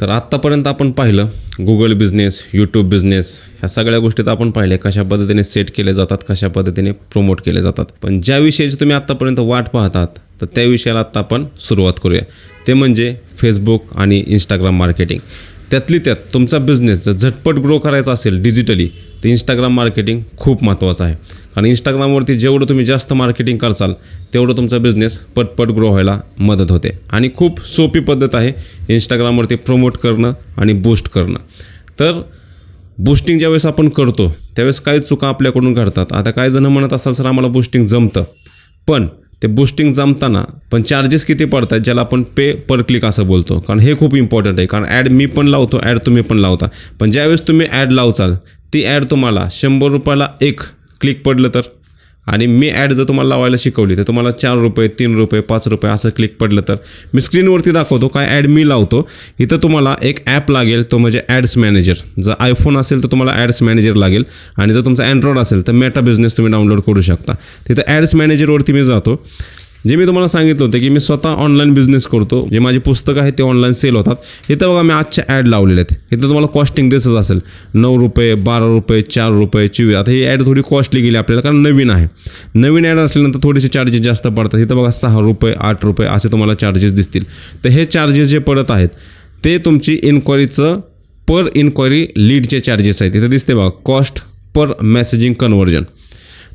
तर आत्तापर्यंत आपण पाहिलं गुगल बिझनेस यूट्यूब बिझनेस ह्या सगळ्या गोष्टीत आपण पाहिले कशा पद्धतीने सेट केले जातात कशा पद्धतीने प्रमोट केले जातात. पण ज्या विषयाची तुम्ही आत्तापर्यंत वाट पाहतात तर त्या विषयाला आत्ता आपण सुरुवात करूया. ते म्हणजे फेसबुक आणि इंस्टाग्राम मार्केटिंग त्यातली त्यात तुमचा बिझनेस जर झटपट ग्रो करायचा असेल डिजिटली तर इंस्टाग्राम मार्केटिंग खूप महत्त्वाचं आहे. कारण इंस्टाग्रामवरती जेवढं तुम्ही जास्त मार्केटिंग करचाल तेवढं तुमचा बिझनेस पटपट ग्रो व्हायला मदत होते. आणि खूप सोपी पद्धत आहे इंस्टाग्रामवरती प्रमोट करणं आणि बूस्ट करणं. तर बूस्टिंग ज्यावेळेस आपण करतो त्यावेळेस काही चुका आपल्याकडून घडतात. आता काही जणं म्हणत असाल सर आम्हाला बूस्टिंग जमतं. पण ते बूस्टिंग जमताना पण चार्जेस किती पडतात ज्याला आपण पे पर क्लिक असं बोलतो? कारण हे खूप इम्पॉर्टंट आहे. कारण ॲड मी पण लावतो ॲड तुम्ही पण लावता. पण ज्यावेळेस तुम्ही ॲड लावचाल ती ॲड तुम्हाला शंभर रुपयाला एक क्लिक पडलं तर? आणि मी ॲड जर तुम्हाला लावायला शिकवली तर तुम्हाला चार रुपये तीन रुपये पाच रुपये असं क्लिक पडलं तर मी स्क्रीनवरती दाखवतो काय ॲड मी लावतो. इथं तुम्हाला एक ॲप लागेल तो म्हणजे ॲड्स मॅनेजर जर आयफोन असेल तर तुम्हाला ॲड्स मॅनेजर लागेल आणि जर तुमचा अँड्रॉइड असेल तर मेटा बिझनेस तुम्ही डाउनलोड करू शकता. तिथं ॲड्स मॅनेजरवरती मी जातो. जे मी तुम्हाला सांगितलं होतं की मी स्वतः ऑनलाईन बिझनेस करतो जे माझे पुस्तकं आहेत ते ऑनलाईन सेल होतात. इथं बघा मी आजच्या ॲड लावलेले आहेत. इथं तुम्हाला कॉस्टिंग दिसत असेल. नऊ रुपये बारा रुपये चार रुपये चोवीस. आता ही ॲड थोडी कॉस्टली गेली आपल्याला कारण नवीन आहे. नवीन ॲड असल्यानंतर थोडेसे चार्जेस जास्त पडतात. इथं बघा सहा रुपये आठ रुपये असे तुम्हाला चार्जेस दिसतील. तर हे चार्जेस जे पडत आहेत ते तुमची इन्क्वायरीचं पर इन्क्वायरी लीडचे चार्जेस आहेत. इथं दिसते बघा कॉस्ट पर मेसेजिंग कन्व्हर्जन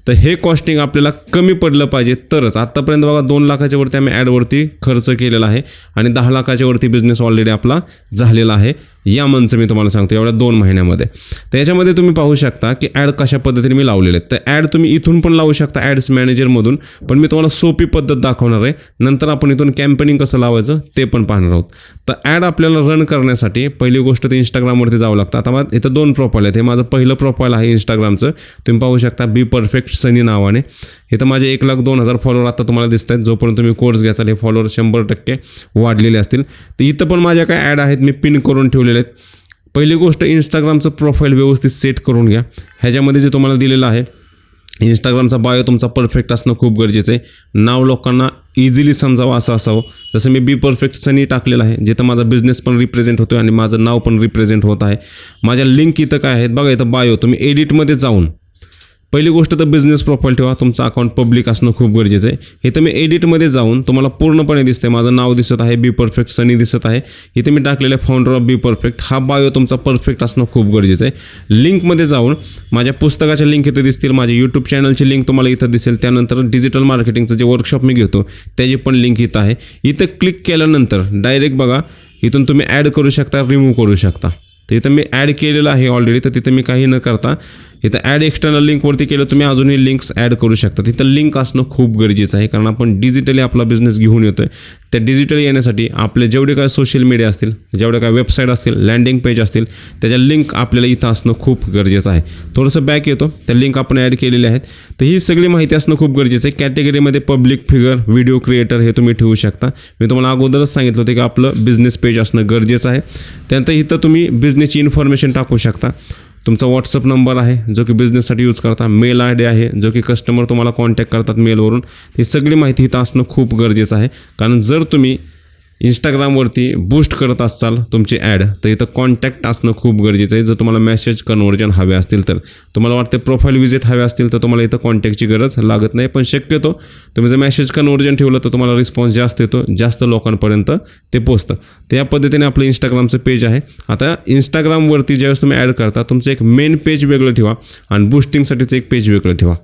तर हे कॉस्टिंग आपल्याला कमी पडलं पाहिजे तरच. आत्तापर्यंत बघा दोन लाखाच्या वरती आम्ही ॲडवरती खर्च केलेला आहे आणि दहा लाखाच्या वरती बिझनेस ऑलरेडी आपला झालेला आहे. या मंच मी तुम्हाला सांगतो एवढ्या दोन महिन्यामध्ये. तर याच्यामध्ये तुम्ही पाहू शकता की ॲड कशा पद्धतीने मी लावलेले आहेत. तर ॲड तुम्ही इथून पण लावू शकता ॲड्स मॅनेजरमधून पण मी तुम्हाला सोपी पद्धत दाखवणार आहे. नंतर आपण इथून कॅम्पेनिंग कसं लावायचं ते पण पाहणार आहोत. तर ॲड आपल्याला रन करण्यासाठी पहिली गोष्ट ते इंस्टाग्रामवरती जावं लागतं. आता मग इथं दोन प्रोफाईल आहेत. हे माझं पहिलं प्रोफाईल आहे इंस्टाग्रामचं तुम्ही पाहू शकता बी परफेक्ट सनी नावाने. इथं माझे एक लाख दोन हजार फॉलोअर आता तुम्हाला दिसत आहेत जोपर्यंत तुम्ही कोर्स घ्याचाल हे फॉलोअर शंभर टक्के वाढलेले असतील. तर इथं पण माझ्या काय ॲड आहेत मी पिन करून ठेवलेले आहेत. पहिली गोष्ट इंस्टाग्रामचं प्रोफाईल व्यवस्थित सेट करून घ्या. ह्याच्यामध्ये जे तुम्हाला दिलेलं आहे इंस्टाग्रामचा बायो तुमचा परफेक्ट असणं खूप गरजेचं आहे. नाव लोकांना इझिली समजावं असं असावं. जसं मी बी परफेक्ट सनी टाकलेलं आहे जिथं माझा बिझनेस पण रिप्रेझेंट होतो आहे आणि माझं नाव पण रिप्रेझेंट होत आहे. माझ्या लिंक इथं काय आहेत? बघा इथं बायो तुम्ही एडिटमध्ये जाऊन पहिली गोष्ट तर बिझनेस प्रोफाईल ठेवा. तुमचं अकाउंट पब्लिक असणं खूप गरजेचं आहे. इथं मी एडिटमध्ये जाऊन तुम्हाला पूर्णपणे दिसते माझं नाव दिसत आहे बी परफेक्ट सनी दिसत आहे. इथे मी टाकलेलं आहे फाउंडर ऑफ बी परफेक्ट हा बायो तुमचा परफेक्ट असणं खूप गरजेचं आहे. लिंकमध्ये जाऊन माझ्या पुस्तकाच्या लिंक इथं दिसतील. माझ्या यूट्यूब चॅनलची लिंक तुम्हाला इथं दिसेल. त्यानंतर डिजिटल मार्केटिंगचं जे वर्कशॉप मी घेतो त्याची पण लिंक इथं आहे. इथं क्लिक केल्यानंतर डायरेक्ट बघा इथून तुम्ही ॲड करू शकता रिमूव्ह करू शकता. तर इथं मी ॲड केलेलं आहे ऑलरेडी तर तिथं मी काही न करता इथं ॲड एक्सटर्नल लिंकवरती केलं तुम्ही अजूनही लिंक्स ॲड करू शकता. तिथं लिंक असणं खूप गरजेचं आहे कारण आपण डिजिटली आपला बिझनेस घेऊन येतो आहे त्या डिजिटली येण्यासाठी आपले जेवढे काय सोशल मीडिया असतील जेवढे काय वेबसाईट असतील लँडिंग पेज असतील त्याच्या लिंक आपल्याला इथं असणं खूप गरजेचं आहे. थोडंसं बॅक येतो त्या लिंक आपण ॲड केलेले आहेत. तर ही सगळी माहिती असणं खूप गरजेचं आहे. कॅटेगरीमध्ये पब्लिक फिगर व्हिडिओ क्रिएटर हे तुम्ही ठेवू शकता. मी तुम्हाला अगोदरच सांगितलं होतं की आपलं बिझनेस पेज असणं गरजेचं आहे. त्यानंतर इथं तुम्ही बिझनेसची इन्फॉर्मेशन टाकू शकता. तुमचा व्हॉट्सअप नंबर आहे जो की बिझनेससाठी यूज करता. मेल आय डी आहे जो की कस्टमर तुम्हाला कॉन्टॅक्ट करतात मेलवरून ही सगळी माहिती इथं असणं खूप गरजेचं आहे. कारण जर तुम्ही इंस्टाग्रामवरती बूस्ट करत असाल तुमची ॲड तर इथं कॉन्टॅक्ट असणं खूप गरजेचं आहे. जर तुम्हाला मेसेज कन्वर्जन हवे असतील तर. तुम्हाला वाटते प्रोफाईल विजिट हवे असतील तर तुम्हाला इथं कॉन्टॅक्टची गरज लागत नाही पण शक्यतो तुम्ही जर मेसेज कन्वर्जन ठेवलं तर तुम्हाला रिस्पॉन्स जास्त येतो जास्त लोकांपर्यंत ते पोचतं तर या पद्धतीने आपलं इंस्टाग्रामचं पेज आहे. आता इंस्टाग्रामवरती ज्यावेळेस तुम्ही ॲड करता तुमचं एक मेन पेज वेगळं ठेवा आणि बूस्टिंगसाठीचं एक पेज वेगळं ठेवा.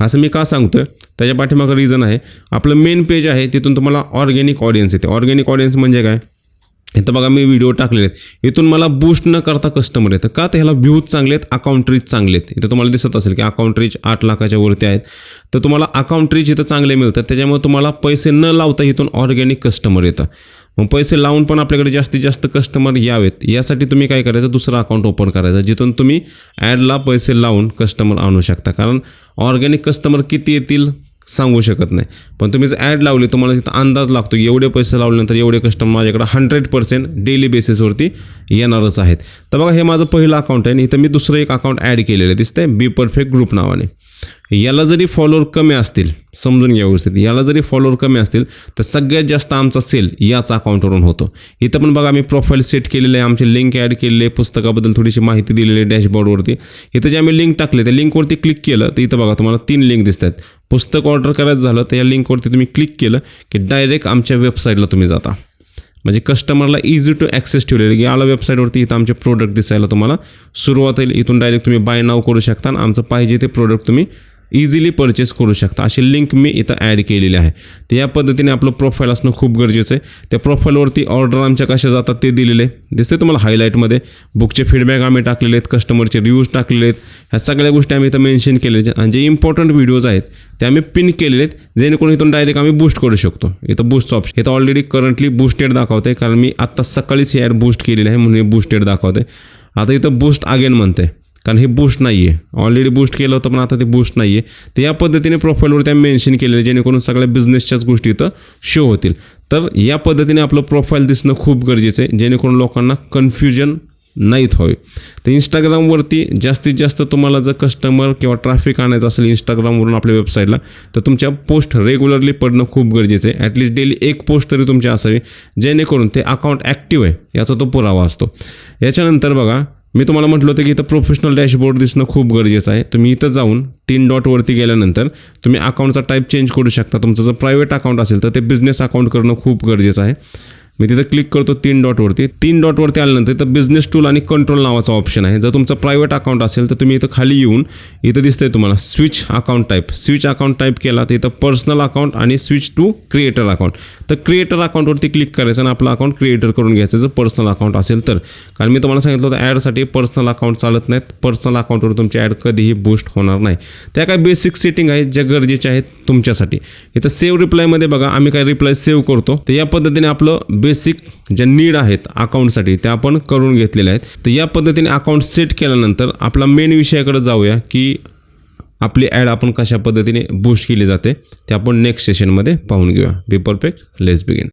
असं मी का सांगतो आहे त्याच्या पाठीमागं रिझन आहे. आपलं मेन पेज आहे तिथून तुम्हाला ऑर्गॅनिक ऑडियन्स येते. ऑर्गॅनिक ऑडियन्स म्हणजे काय? इथं बघा मी व्हिडिओ टाकलेले आहेत. इथून मला बूस्ट न करता कस्टमर येतं. का तर ह्याला व्ह्यूज चांगले आहेत अकाउंट रीच चांगले आहेत. इथं तुम्हाला दिसत असेल की अकाउंट रीच आठ लाखाच्या वरती आहेत. तर तुम्हाला अकाउंट रीच इथं चांगले मिळतात. त्याच्यामुळे तुम्हाला पैसे न लावता इथून ऑर्गॅनिक कस्टमर येतं. मग पैसे लावून पण आपल्याकडे जास्तीत जास्त कस्टमर यावेत. यासाठी तुम्ही काय करायचं? दुसरं अकाउंट ओपन करायचं जिथून तुम्ही ॲडला पैसे लावून कस्टमर आणू शकता. कारण ऑर्गॅनिक कस्टमर किती येतील सांगू शकत नाही. पण तुम्ही जर ॲड लावली तुम्हाला तिथं अंदाज लागतो एवढे पैसे लावल्यानंतर एवढे कस्टमर माझ्याकडे हंड्रेड पर्सेंट डेली बेसिसवरती येणारच आहेत. तर बघा हे माझं पहिलं अकाउंट आहे आणि इथं मी दुसरं एक अकाउंट ॲड केलेलं आहे. दिसतंय बी परफेक्ट ग्रुप नावाने. याला जरी फॉलोअर कमी असतील समजून घ्या व्यवस्थित याला जरी फॉलोअर कमी असतील तर सगळ्यात जास्त आमचा सेल याच अकाउंटवरून होतो. इथं पण बघा आम्ही प्रोफाईल सेट केलेलं आहे आमचे लिंक ॲड केलेले आहे पुस्तकाबद्दल थोडीशी माहिती दिलेली आहे डॅशबोर्डवरती इथं जे आम्ही लिंक टाकले त्या लिंकवरती क्लिक केलं तर इथं बघा तुम्हाला तीन लिंक दिसत आहेत. पुस्तक ऑर्डर करायचं झालं तर या लिंकवरती तुम्ही क्लिक केलं की डायरेक्ट आमच्या वेबसाईटला तुम्ही जाता. म्हणजे कस्टमरला इझी टू ॲक्सेस ठेवलेलं की आला वेबसाईटवरती इथं आमचे प्रोडक्ट दिसायला तुम्हाला सुरुवात होईल. इथून डायरेक्ट तुम्ही बाय नाव करू शकता आणि आमचं पाहिजे ते प्रोडक्ट तुम्ही इझिली परचेस करू शकता. अशी लिंक मी इथं ॲड केलेली आहे. तर या पद्धतीने आपलं प्रोफाईल असणं खूप गरजेचं आहे. त्या प्रोफाईलवरती ऑर्डर आमच्या कशा जातात ते दिलेले. आहे दिसते तुम्हाला हायलाईटमध्ये बुकचे फीडबॅक आम्ही टाकलेले आहेत कस्टमरचे रिव्ह्यूज टाकलेले आहेत. ह्या सगळ्या गोष्टी आम्ही इथं मेन्शन केलेल्या आहेत. आणि जे इम्पॉर्टंट व्हिडिओज आहेत ते आम्ही पिन केलेले आहेत जेणेकरून इथून डायरेक्ट आम्ही बूस्ट करू शकतो. इथं बूस्टचं ऑप्शन इथं ऑलरेडी करंटली बूस्टेड दाखवते कारण मी आत्ता सकाळीच हे ॲड बूस्ट केलेली आहे म्हणून हे बूस्टेड दाखवते आता इथं बूस्ट अगेन म्हणते कारण हे बूस्ट नाही आहे ऑलरेडी बूस्ट केलं होतं पण आता ते बूस्ट नाही आहे तर या पद्धतीने प्रोफाईलवर त्या मेन्शन केलेलं आहे जेणेकरून सगळ्या बिझनेसच्याच गोष्टी इथं शो होतील. तर या पद्धतीने आपलं प्रोफाईल दिसणं खूप गरजेचं आहे जेणेकरून लोकांना कन्फ्युजन नाहीत व्हावे. तर इंस्टाग्रामवरती जास्तीत जास्त तुम्हाला जर कस्टमर किंवा ट्रॅफिक आणायचं असेल इंस्टाग्रामवरून आपल्या वेबसाईटला तर तुमच्या पोस्ट रेग्युलरली पडणं खूप गरजेचं आहे. ॲटलिस्ट डेली एक पोस्ट तरी तुमची असावी जेणेकरून ते अकाउंट ॲक्टिव्ह आहे याचा तो पुरावा असतो. याच्यानंतर बघा मी तुम्हाला म्हटलं होतं की इथं प्रोफेशनल डॅशबोर्ड दिसणं खूप गरजेचं आहे. तुम्ही इथं जाऊन तीन डॉटवरती गेल्यानंतर तुम्ही अकाउंटचा टाईप चेंज करू शकता. तुमचं जर प्रायव्हेट अकाउंट असेल तर ते बिझनेस अकाउंट करणं खूप गरजेचं आहे. मी तिथं क्लिक करतो तीन डॉटवरती तीन डॉटवरती आल्यानंतर इथं बिझनेस टूल आणि कंट्रोल नावाचा ऑप्शन आहे. जर तुमचं प्रायव्हेट अकाउंट असेल तर तुम्ही इथं खाली येऊन इथं दिसतंय तुम्हाला switch account type switch account type केला तर इथं पर्सनल अकाउंट आणि स्विच टू क्रिएटर अकाउंट तर क्रिएटर अकाउंटवरती क्लिक करायचं आणि आपलं अकाउंट क्रिएटर करून घ्यायचं. जर पर्सनल अकाउंट असेल तर. कारण मी तुम्हाला सांगितलं होतं ॲडसाठी पर्सनल अकाउंट चालत नाहीत. पर्सनल अकाउंटवर तुमची ॲड कधीही बूस्ट होणार नाही. त्या काय बेसिक सेटिंग आहेत ज्या गरजेच्या आहेत तुमच्यासाठी. इथं सेव्ह रिप्लायमध्ये बघा आम्ही काय रिप्लाय सेव्ह करतो. तर या पद्धतीने आपलं बेसिक ज्या नीड आहेत अकाउंटसाठी त्या आपण करून घेतलेल्या आहेत. तर या पद्धतीने अकाउंट सेट केल्यानंतर आपला मेन विषयाकडे जाऊया की आपली ॲड आपण कशा पद्धतीने बूस्ट केली जाते ते आपण नेक्स्ट सेशनमध्ये पाहून घेऊया. Be perfect let's begin